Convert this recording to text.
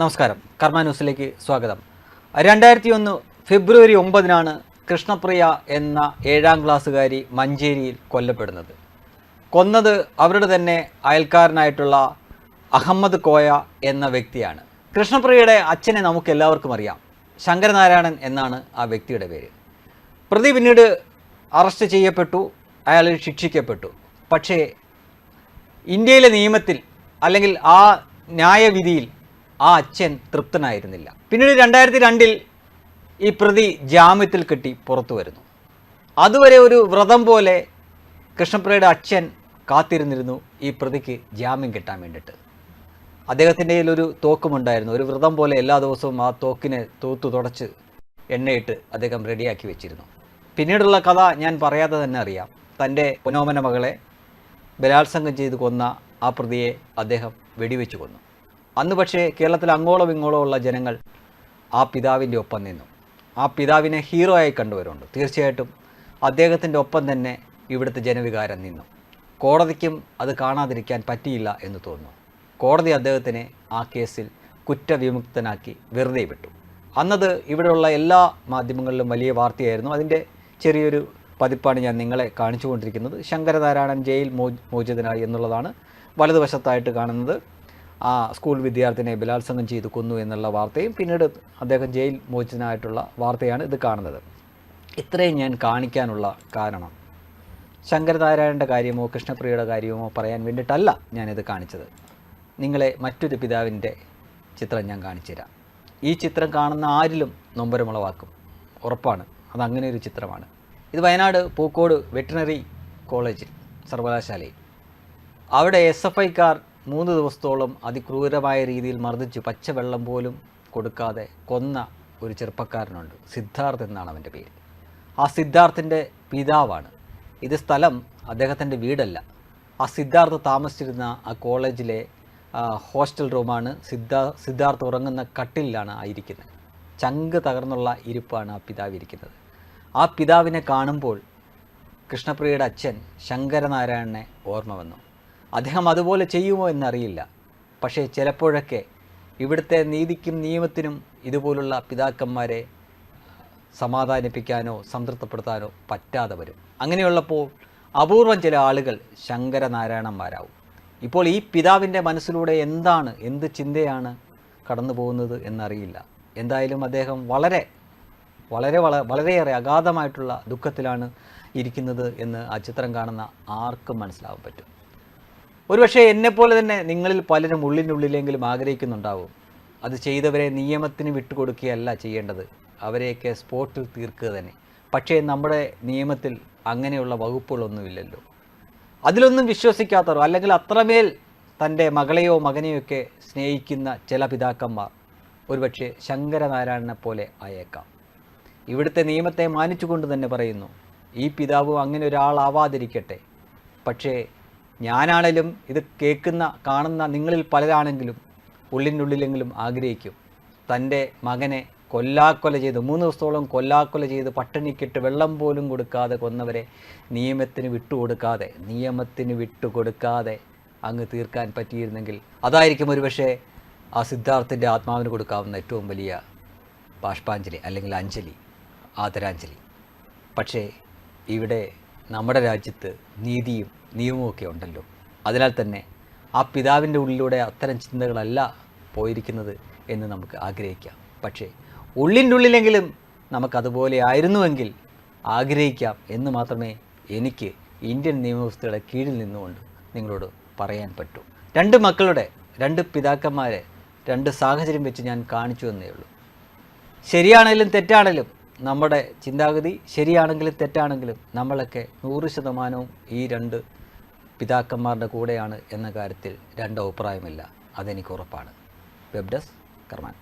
നമസ്കാരം. കർമ്മ ന്യൂസിലേക്ക് സ്വാഗതം. രണ്ടായിരത്തി ഒന്ന് ഫെബ്രുവരി ഒമ്പതിനാണ് കൃഷ്ണപ്രിയ എന്ന ഏഴാം ക്ലാസ്സുകാരി മഞ്ചേരിയിൽ കൊല്ലപ്പെടുന്നത്. കൊന്നത് അവരുടെ തന്നെ അയൽക്കാരനായിട്ടുള്ള അഹമ്മദ് കോയ എന്ന വ്യക്തിയാണ്. കൃഷ്ണപ്രിയയുടെ അച്ഛനെ നമുക്ക് എല്ലാവർക്കും അറിയാം. ശങ്കരനാരായണൻ എന്നാണ് ആ വ്യക്തിയുടെ പേര്. പ്രതി പിന്നീട് അറസ്റ്റ് ചെയ്യപ്പെട്ടു അയാൾ ശിക്ഷിക്കപ്പെട്ടു. പക്ഷേ ഇന്ത്യയിലെ നിയമത്തിൽ അല്ലെങ്കിൽ ആ ന്യായവിധിയിൽ ആ അച്ഛൻ തൃപ്തനായിരുന്നില്ല. പിന്നീട് രണ്ടായിരത്തി രണ്ടിൽ ഈ പ്രതി ജാമ്യത്തിൽ കെട്ടി പുറത്തു വരുന്നു. അതുവരെ ഒരു വ്രതം പോലെ കൃഷ്ണപ്രിയയുടെ അച്ഛൻ കാത്തിരുന്നിരുന്നു ഈ പ്രതിക്ക് ജാമ്യം കിട്ടാൻ വേണ്ടിയിട്ട്. അദ്ദേഹത്തിന്റെ ഒരു തോക്കുമുണ്ടായിരുന്നു. ഒരു വ്രതം പോലെ എല്ലാ ദിവസവും ആ തോക്കിനെ തൂത്തു തുടച്ച് എണ്ണയിട്ട് അദ്ദേഹം റെഡിയാക്കി വെച്ചിരുന്നു. പിന്നീടുള്ള കഥ ഞാൻ പറയാതെ തന്നെ അറിയാം. തന്റെ പുനോമന മകളെ ബലാത്സംഗം ചെയ്ത് കൊന്ന ആ പ്രതിയെ അദ്ദേഹം വെടിവെച്ച് കൊന്നു. അന്ന് പക്ഷേ കേരളത്തിൽ അങ്ങോളം ഇങ്ങോളം ഉള്ള ജനങ്ങൾ ആ പിതാവിന്റെ ഒപ്പം നിന്നു. ആ പിതാവിനെ ഹീറോ ആയി കണ്ടുവരുന്നുണ്ട്. തീർച്ചയായിട്ടും അദ്ദേഹത്തിന്റെ ഒപ്പം തന്നെ ഇവിടുത്തെ ജനവികാരം നിന്നു. കോടതിക്കും അത് കാണാതിരിക്കാൻ പറ്റിയില്ല എന്ന് തോന്നുന്നു. കോടതി അദ്ദേഹത്തിനെ ആ കേസിൽ കുറ്റവിമുക്തനാക്കി വെറുതെ വിട്ടു. അന്നത് ഇവിടെയുള്ള എല്ലാ മാധ്യമങ്ങളിലും വലിയ വാർത്തയായിരുന്നു. അതിന്റെ ചെറിയൊരു പതിപ്പാണ് ഞാൻ നിങ്ങളെ കാണിച്ചുകൊണ്ടിരിക്കുന്നത് ശങ്കരനാരായണൻ ജയിൽ മോചിതനായി എന്നുള്ളതാണ് വലതുവശത്തായിട്ട് കാണുന്നത്. ആ സ്കൂൾ വിദ്യാർത്ഥിനെ ബലാത്സംഗം ചെയ്തു കൊന്നു എന്നുള്ള വാർത്തയും പിന്നീട് അദ്ദേഹം ജയിൽ മോചിതനായിട്ടുള്ള വാർത്തയാണ് ഇത് കാണുന്നത്. ഇത്രയും ഞാൻ കാണിക്കാനുള്ള കാരണം. ശങ്കരനാരായണന്റെ കാര്യമോ കൃഷ്ണപ്രിയയുടെ കാര്യമോ പറയാൻ വേണ്ടിയിട്ടല്ല ഞാനിത് കാണിച്ചത്. നിങ്ങളെ മറ്റൊരു പിതാവിന്റെ ചിത്രം ഞാൻ കാണിച്ചുതരാം. ഈ ചിത്രം കാണുന്ന ആരിലും നൊമ്പരമുളവാക്കും. ഉറപ്പാണ്. അത് അങ്ങനെ ഒരു ചിത്രമാണ്. ഇത് വയനാട് പൂക്കോട് വെറ്റിനറി കോളേജിൽ സർവകലാശാലയിൽ. അവിടെ എസ് എഫ് ഐക്കാർ മൂന്ന് ദിവസത്തോളം അതിക്രൂരമായ രീതിയിൽ മർദ്ദിച്ചു പച്ചവെള്ളം പോലും കൊടുക്കാതെ കൊന്ന ഒരു ചെറുപ്പക്കാരനുണ്ട്. സിദ്ധാർത്ഥ് എന്നാണ് അവന്റെ പേര്. ആ സിദ്ധാർത്ഥിന്റെ പിതാവാണ്. ഇത് സ്ഥലം അദ്ദേഹത്തിന്റെ വീടല്ല. ആ സിദ്ധാർത്ഥ് താമസിച്ചിരുന്ന ആ കോളേജിലെ ഹോസ്റ്റൽ റൂമാണ് സിദ്ധാ സിദ്ധാർത്ഥ് ഉറങ്ങുന്ന കട്ടിലാണ് ആയിരിക്കുന്നത്. ചങ്ക് തകർന്നുള്ള ഇരിപ്പാണ് ആ പിതാവ് ഇരിക്കുന്നത്. ആ പിതാവിനെ കാണുമ്പോൾ കൃഷ്ണപ്രിയയുടെ അച്ഛൻ ശങ്കരനാരായണനെ ഓർമ്മ വന്നു. അദ്ദേഹം അതുപോലെ ചെയ്യുമോ എന്നറിയില്ല. പക്ഷേ ചിലപ്പോഴൊക്കെ ഇവിടുത്തെ നീതിക്കും നിയമത്തിനും ഇതുപോലുള്ള പിതാക്കന്മാരെ സമാധാനിപ്പിക്കാനോ സംതൃപ്തപ്പെടുത്താനോ പറ്റാതെ വരും. അങ്ങനെയുള്ളപ്പോൾ അപൂർവം ചില ആളുകൾ ശങ്കരനാരായണന്മാരാവും. ഇപ്പോൾ ഈ പിതാവിന്റെ മനസ്സിലൂടെ എന്താണ് എന്ത് ചിന്തയാണ് കടന്നു പോകുന്നത് എന്നറിയില്ല. എന്തായാലും അദ്ദേഹം വളരെ വളരെ വള വളരെയേറെ അഗാധമായിട്ടുള്ള ദുഃഖത്തിലാണ് ഇരിക്കുന്നത് എന്ന് ആ ചിത്രം കാണുന്ന ആർക്കും മനസ്സിലാവാൻ പറ്റും. ഒരുപക്ഷെ എന്നെപ്പോലെ തന്നെ നിങ്ങളിൽ പലരും ഉള്ളിനുള്ളിലെങ്കിലും ആഗ്രഹിക്കുന്നുണ്ടാവും. അത് ചെയ്തവരെ നിയമത്തിന് വിട്ടുകൊടുക്കുകയല്ല ചെയ്യേണ്ടത്. അവരെയൊക്കെ സ്പോട്ടിൽ തീർക്കുക തന്നെ. പക്ഷേ നമ്മുടെ നിയമത്തിൽ അങ്ങനെയുള്ള വകുപ്പുകളൊന്നുമില്ലല്ലോ. അതിലൊന്നും വിശ്വസിക്കാത്തവർ അല്ലെങ്കിൽ അത്രമേൽ തന്റെ മകളെയോ മകനെയോ ഒക്കെ സ്നേഹിക്കുന്ന ചില പിതാക്കന്മാർ ഒരുപക്ഷെ ശങ്കരനാരായണനെ പോലെ ആയേക്കാം. ഇവിടുത്തെ നിയമത്തെ മാനിച്ചുകൊണ്ട് തന്നെ പറയുന്നു ഈ പിതാവ് അങ്ങനെ ഒരാളാവാതിരിക്കട്ടെ. പക്ഷേ ഞാനാണേലും ഇത് കേൾക്കുന്ന കാണുന്ന നിങ്ങളിൽ പലരാണെങ്കിലും ഉള്ളിനുള്ളിലെങ്കിലും ആഗ്രഹിക്കും. തന്റെ മകനെ കൊല്ലാക്കൊല ചെയ്ത് മൂന്ന് ദിവസത്തോളം കൊല്ലാക്കൊല ചെയ്ത് പട്ടിണിക്കിട്ട് വെള്ളം പോലും കൊടുക്കാതെ കൊന്നവരെ നിയമത്തിന് വിട്ടുകൊടുക്കാതെ നിയമത്തിന് വിട്ടുകൊടുക്കാതെ അങ്ങ് തീർക്കാൻ പറ്റിയിരുന്നെങ്കിൽ അതായിരിക്കും ഒരുപക്ഷെ ആ സിദ്ധാർത്ഥിന്റെ ആത്മാവിന് കൊടുക്കാവുന്ന ഏറ്റവും വലിയ ബാഷ്പാഞ്ജലി അല്ലെങ്കിൽ അഞ്ജലി ആദരാഞ്ജലി. പക്ഷേ ഇവിടെ നമ്മുടെ രാജ്യത്ത് നീതിയും നിയമവുമൊക്കെ ഉണ്ടല്ലോ. അതിനാൽ തന്നെ ആ പിതാവിന്റെ ഉള്ളിലൂടെ അത്തരം ചിന്തകളല്ല പോയിരിക്കുന്നത് എന്ന് നമുക്ക് ആഗ്രഹിക്കാം. പക്ഷേ ഉള്ളിന്റെ ഉള്ളിലെങ്കിലും നമുക്കതുപോലെ ആയിരുന്നുവെങ്കിൽ ആഗ്രഹിക്കാം എന്ന് മാത്രമേ എനിക്ക് ഇന്ത്യൻ നിയമവ്യവസ്ഥയുടെ കീഴിൽ നിന്നുകൊണ്ട് നിങ്ങളോട് പറയാൻ പറ്റൂ. രണ്ട് മക്കളുടെ രണ്ട് പിതാക്കന്മാരെ രണ്ട് സാഹചര്യം വെച്ച് ഞാൻ കാണിച്ചു എന്നേ ഉള്ളൂ. ശരിയാണെങ്കിലും തെറ്റാണെങ്കിലും നമ്മുടെ ചിന്താഗതി ശരിയാണെങ്കിലും തെറ്റാണെങ്കിലും നമ്മളൊക്കെ നൂറ് ശതമാനവും ഈ രണ്ട് പിതാക്കന്മാരുടെ കൂടെയാണ് എന്ന കാര്യത്തിൽ രണ്ട് അഭിപ്രായമില്ല. അതെനിക്ക് ഉറപ്പാണ്. Web desk Karman